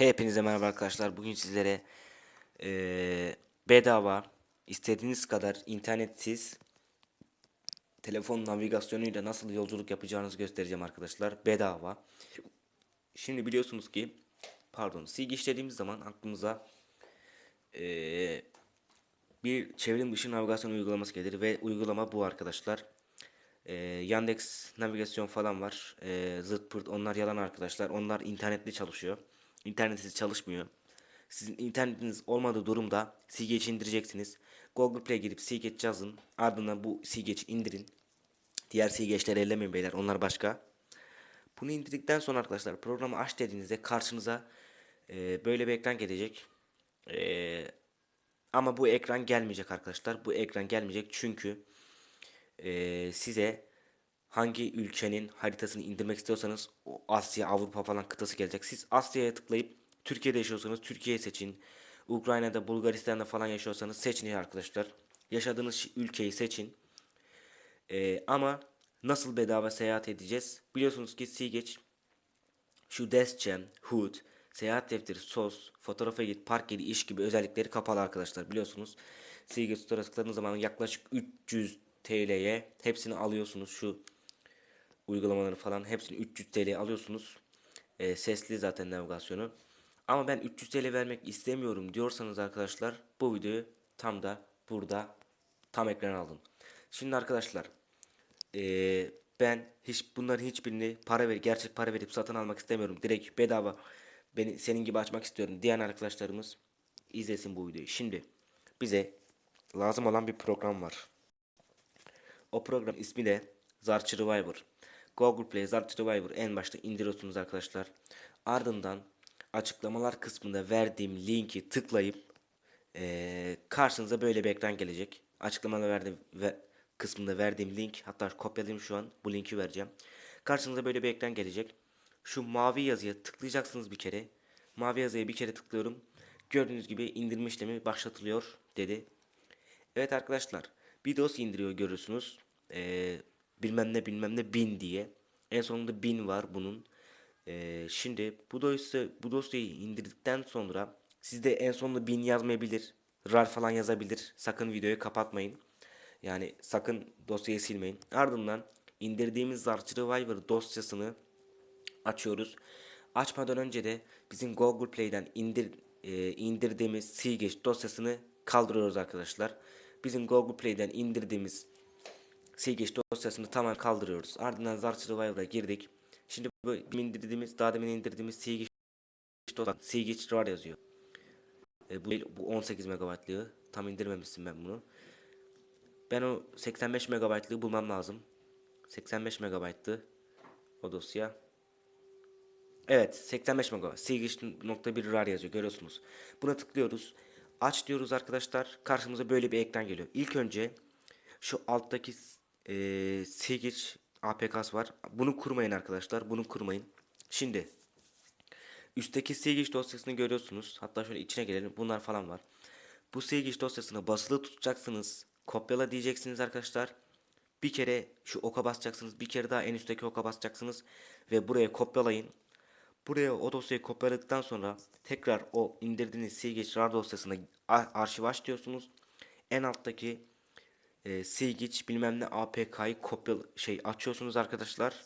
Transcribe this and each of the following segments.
Hepinize merhaba arkadaşlar. Bugün sizlere eee, bedava istediğiniz kadar internetsiz telefon navigasyonuyla nasıl yolculuk yapacağınızı göstereceğim arkadaşlar. Bedava. Şimdi biliyorsunuz ki pardon Sig işlediğimiz zaman aklımıza eee, bir çevrim dışı navigasyon uygulaması gelir ve uygulama bu arkadaşlar. Ee, Yandex navigasyon falan var. Ee, zırt pırt onlar yalan arkadaşlar. Onlar internetli çalışıyor. İnternetsiz çalışmıyor. Sizin internetiniz olmadığı durumda Seagate indireceksiniz. Google Play girip Seagate yazın. Ardından bu Seagate'i indirin. Diğer Seagate'leri ellemeyin beyler. Onlar başka. Bunu indirdikten sonra arkadaşlar programı aç dediğinizde karşınıza e, böyle bir ekran gelecek. E, ama bu ekran gelmeyecek arkadaşlar. Bu ekran gelmeyecek çünkü e, size hangi ülkenin haritasını indirmek istiyorsanız o Asya, Avrupa falan kıtası gelecek. Siz Asya'ya tıklayıp Türkiye'de yaşıyorsanız Türkiye'yi seçin. Ukrayna'da, Bulgaristan'da falan yaşıyorsanız seçin arkadaşlar. Yaşadığınız ülkeyi seçin. E, ama nasıl bedava seyahat edeceğiz? Biliyorsunuz ki Seagate şu Descem, HUD, seyahat defteri, SOS, fotoğrafa git, park yeri, iş gibi özellikleri kapalı arkadaşlar biliyorsunuz. Seagate Store'a tıkladığınız zaman yaklaşık 300 TL'ye hepsini alıyorsunuz. Şu uygulamaları falan hepsini 300 TL alıyorsunuz. Ee, sesli zaten navigasyonu. Ama ben 300 TL vermek istemiyorum diyorsanız arkadaşlar bu videoyu tam da burada tam ekran alın. Şimdi arkadaşlar ee, ben hiç bunların hiçbirini para ver gerçek para verip satın almak istemiyorum. Direkt bedava beni senin gibi açmak istiyorum diyen arkadaşlarımız izlesin bu videoyu. Şimdi bize lazım olan bir program var. O program ismi de Zarch Reviver. Google Play Zarch Reviver en başta indiriyorsunuz arkadaşlar. Ardından açıklamalar kısmında verdiğim linki tıklayıp eee, karşınıza böyle bir ekran gelecek. Açıklamada verdiğim ve kısmında verdiğim link hatta kopyalayayım şu an bu linki vereceğim. Karşınıza böyle bir ekran gelecek. Şu mavi yazıya tıklayacaksınız bir kere. Mavi yazıya bir kere tıklıyorum. Gördüğünüz gibi indirme işlemi başlatılıyor dedi. Evet arkadaşlar bir dosya indiriyor görüyorsunuz. Ee, bilmem ne bilmem ne bin diye. En sonunda bin var bunun. Ee, şimdi bu dosya bu dosyayı indirdikten sonra sizde en sonunda bin yazmayabilir. RAR falan yazabilir. Sakın videoyu kapatmayın. Yani sakın dosyayı silmeyin. Ardından indirdiğimiz Zarch Reviver dosyasını açıyoruz. Açmadan önce de bizim Google Play'den indir e, indirdiğimiz Seagate dosyasını kaldırıyoruz arkadaşlar. Bizim Google Play'den indirdiğimiz Seagate dosyasını tamamen kaldırıyoruz. Ardından Zarch Reviver'a girdik. Şimdi bu indirdiğimiz, daha demin indirdiğimiz Seagate dosyası, Seagate RAR yazıyor. E, bu, bu 18 MB'lığı. Tam indirmemişsin ben bunu. Ben o 85 MB'lığı bulmam lazım. 85 MB'tı o dosya. Evet 85 MB. Seagate.1 RAR yazıyor görüyorsunuz. Buna tıklıyoruz. Aç diyoruz arkadaşlar. Karşımıza böyle bir ekran geliyor. İlk önce şu alttaki e, Seagate APK'sı var. Bunu kurmayın arkadaşlar. Bunu kurmayın. Şimdi üstteki Seagate dosyasını görüyorsunuz. Hatta şöyle içine gelelim. Bunlar falan var. Bu Seagate dosyasını basılı tutacaksınız. Kopyala diyeceksiniz arkadaşlar. Bir kere şu oka basacaksınız. Bir kere daha en üstteki oka basacaksınız. Ve buraya kopyalayın. Buraya o dosyayı kopyaladıktan sonra tekrar o indirdiğiniz Seagate RAR dosyasına ar- arşiv aç diyorsunuz. En alttaki e, Seagate bilmem ne APK'yı kopya şey açıyorsunuz arkadaşlar.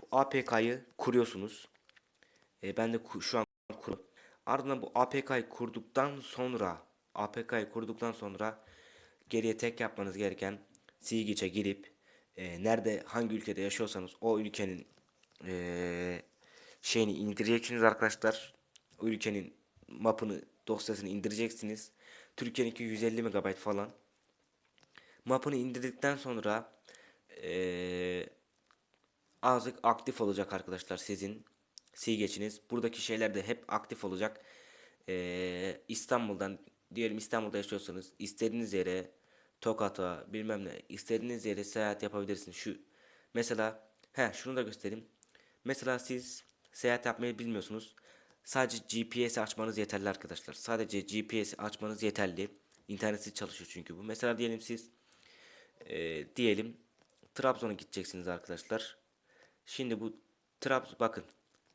Bu APK'yı kuruyorsunuz. E, ben de şu an kur. Ardından bu APK'yı kurduktan sonra APK'yı kurduktan sonra geriye tek yapmanız gereken Seagate'e girip e, nerede hangi ülkede yaşıyorsanız o ülkenin e, şeyini indireceksiniz arkadaşlar. O ülkenin mapını dosyasını indireceksiniz. Türkiye'ninki 150 MB falan. Mapını indirdikten sonra eee azıcık aktif olacak arkadaşlar sizin Seagate'iniz. Buradaki şeyler de hep aktif olacak. Eee, İstanbul'dan diyelim İstanbul'da yaşıyorsanız istediğiniz yere Tokat'a bilmem ne istediğiniz yere seyahat yapabilirsiniz. Şu mesela he şunu da göstereyim. Mesela siz seyahat yapmayı bilmiyorsunuz. Sadece GPS açmanız yeterli arkadaşlar. Sadece GPS açmanız yeterli. İnternetsiz çalışıyor çünkü bu. Mesela diyelim siz e, diyelim Trabzon'a gideceksiniz arkadaşlar. Şimdi bu Trabzon bakın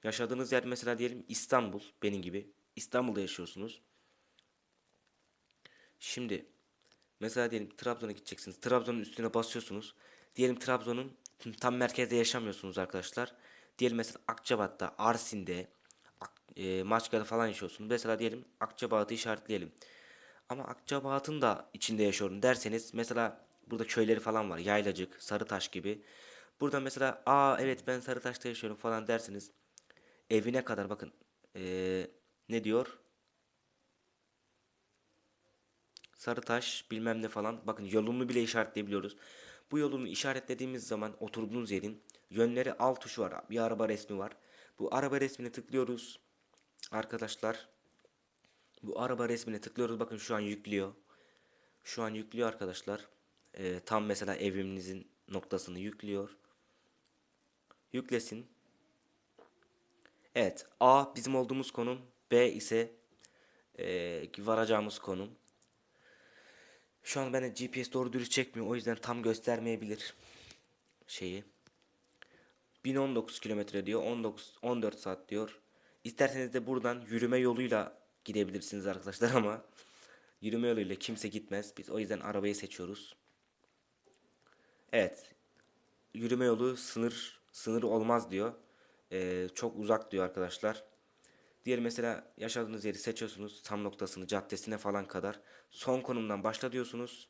Yaşadığınız yer mesela diyelim İstanbul benim gibi. İstanbul'da yaşıyorsunuz. Şimdi mesela diyelim Trabzon'a gideceksiniz. Trabzon'un üstüne basıyorsunuz. Diyelim Trabzon'un tam merkezde yaşamıyorsunuz arkadaşlar. Diyelim mesela Akçabat'ta, Arsin'de, e, Maçka'da falan yaşıyorsunuz. Mesela diyelim Akçabat'ı işaretleyelim. Ama Akçabat'ın da içinde yaşıyorum derseniz mesela burada köyleri falan var. Yaylacık, Sarıtaş gibi. Burada mesela aa evet ben Sarıtaş'ta yaşıyorum falan derseniz evine kadar bakın ee, ne diyor? Sarıtaş bilmem ne falan. Bakın yolunu bile işaretleyebiliyoruz. Bu yolunu işaretlediğimiz zaman oturduğunuz yerin yönleri alt tuşu var. Bir araba resmi var. Bu araba resmine tıklıyoruz. Arkadaşlar bu araba resmine tıklıyoruz. Bakın şu an yüklüyor. Şu an yüklüyor arkadaşlar. Ee, tam mesela evinizin noktasını yüklüyor. Yüklesin. Evet. A bizim olduğumuz konum. B ise ee, varacağımız konum. Şu an bende GPS doğru dürüst çekmiyor. O yüzden tam göstermeyebilir şeyi. 1019 kilometre diyor. 19 14 saat diyor. İsterseniz de buradan yürüme yoluyla gidebilirsiniz arkadaşlar ama yürüme yoluyla kimse gitmez. Biz o yüzden arabayı seçiyoruz. Evet. Yürüme yolu sınır sınır olmaz diyor. Ee, çok uzak diyor arkadaşlar. Diğer mesela yaşadığınız yeri seçiyorsunuz. Tam noktasını, caddesine falan kadar. Son konumdan başla diyorsunuz.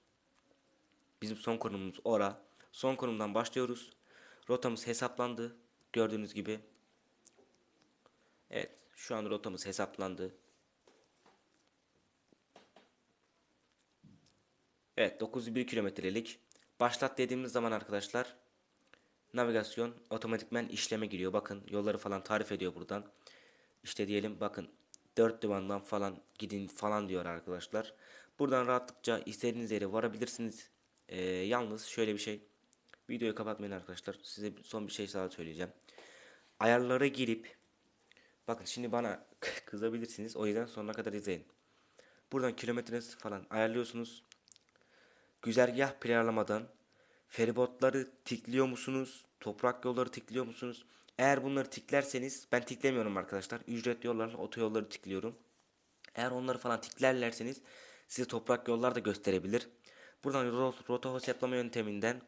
Bizim son konumumuz ora. Son konumdan başlıyoruz. Rotamız hesaplandı. Gördüğünüz gibi. Evet. Şu an rotamız hesaplandı. Evet 901 kilometrelik. Başlat dediğimiz zaman arkadaşlar navigasyon otomatikmen işleme giriyor. Bakın yolları falan tarif ediyor buradan. İşte diyelim bakın dört divandan falan gidin falan diyor arkadaşlar. Buradan rahatlıkça istediğiniz yere varabilirsiniz. Ee, yalnız şöyle bir şey. Videoyu kapatmayın arkadaşlar. Size son bir şey daha söyleyeceğim. Ayarlara girip bakın şimdi bana kızabilirsiniz. O yüzden sonuna kadar izleyin. Buradan kilometresi falan ayarlıyorsunuz. Güzergah planlamadan feribotları tikliyor musunuz? Toprak yolları tikliyor musunuz? Eğer bunları tiklerseniz ben tiklemiyorum arkadaşlar. Ücret yollarını, otoyolları tikliyorum. Eğer onları falan tiklerlerseniz size toprak yollar da gösterebilir. Buradan ro- rota hesaplama yönteminden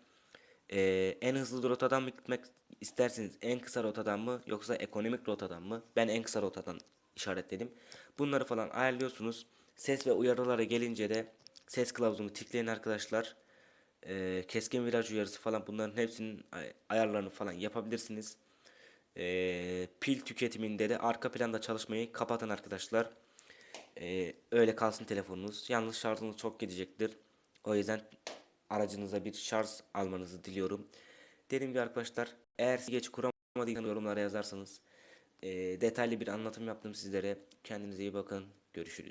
eee, en hızlı rotadan mı gitmek isterseniz en kısa rotadan mı yoksa ekonomik rotadan mı? Ben en kısa rotadan işaretledim. Bunları falan ayarlıyorsunuz. Ses ve uyarılara gelince de ses kılavuzunu tikleyin arkadaşlar. Eee, keskin viraj uyarısı falan bunların hepsinin ay- ayarlarını falan yapabilirsiniz. Eee, pil tüketiminde de arka planda çalışmayı kapatın arkadaşlar. Eee, öyle kalsın telefonunuz. Yalnız şarjınız çok gidecektir. O yüzden aracınıza bir şarj almanızı diliyorum. Dediğim gibi arkadaşlar eğer geç kuramadıysanız yorumlara yazarsanız eee, detaylı bir anlatım yaptım sizlere. Kendinize iyi bakın. Görüşürüz.